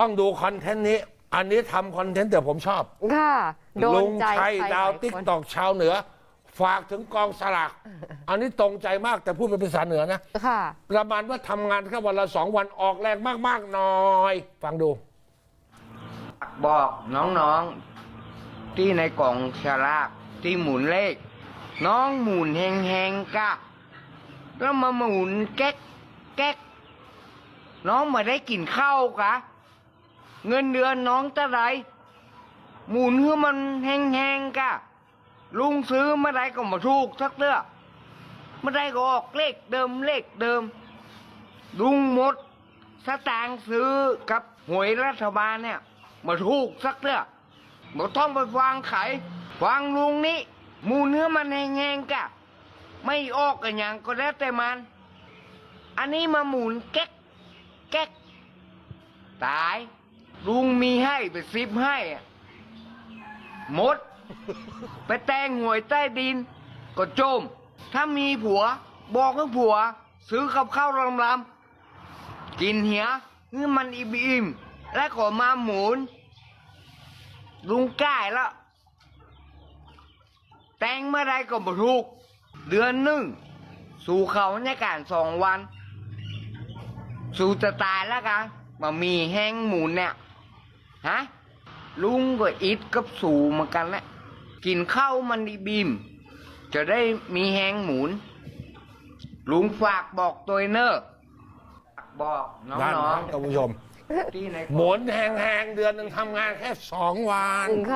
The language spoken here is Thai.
ต้องดูคอนเทนต์นี้ อันนี้ทำคอนเทนต์แต่ผมชอบ ค่ะโดลุนงใจชัยใครดาวหลยติ๊กคน ตอกชาวเหนือ ฝากถึงกองสลากอันนี้ตรงใจมากแต่พูดเป็นภาษาเหนือนะ ค่ะ ประมาณว่าทำงานแค่วันละสองวันออกแรงมากๆหน่อย ฟังดู บอกน้องๆ ที่ในกล่องฉลากที่หมุนเลข น้องหมุนแหงๆกะ แล้วมาหมุนแก๊กแก๊กน้องมาได้กินข้าวกะ เงินเดือนน้องจะไรหมุนให้มันแห้งๆกะลุงซื้อมาได้ก็มาถูกสักเตื้อมาได้ก็ออกเลขเดิมเลขเดิม ลุงหมดสตางค์ซื้อกับหวยรัฐบาลเนี่ยมาถูกสักเตื้อมาต้องไปวางไขวางลุงนี้หมูเนื้อมันแห้งๆกะไม่ออกกันอย่างก็แล้วแต่มัน อันนี้มาหมุนแก๊กแก๊กตาย ลุงมีให้ไปซิบให้อะหมด ไปแต่งหวยใต้ดิน ก็โจม ถ้ามีผัว บอกให้ผัว ซื้อกับข้าวลำๆกินเหียนี่มันอิ่มอิ่มๆแล้วก็มาหมุน ลุงก้ายแล้ว แต่งเมื่อไรก็บ่ถูก เดือนหนึ่ง สู่เขาในการสองวัน สู่จะตายแล้วกันมามีแห้งหมุนเนี่ย ฮะลุงก็อิดกับสู่เหมือนกันแหละกินข้าวมันดีบิมจะได้มีแห้งหมุน ลุงฝากบอกตัวเนอร์ฝากบอกน้นั่นองท่านผู้ชม ๆที่ในหมุนแหงๆเดือนหนึ่งทำงานแค่สองวันค่ะ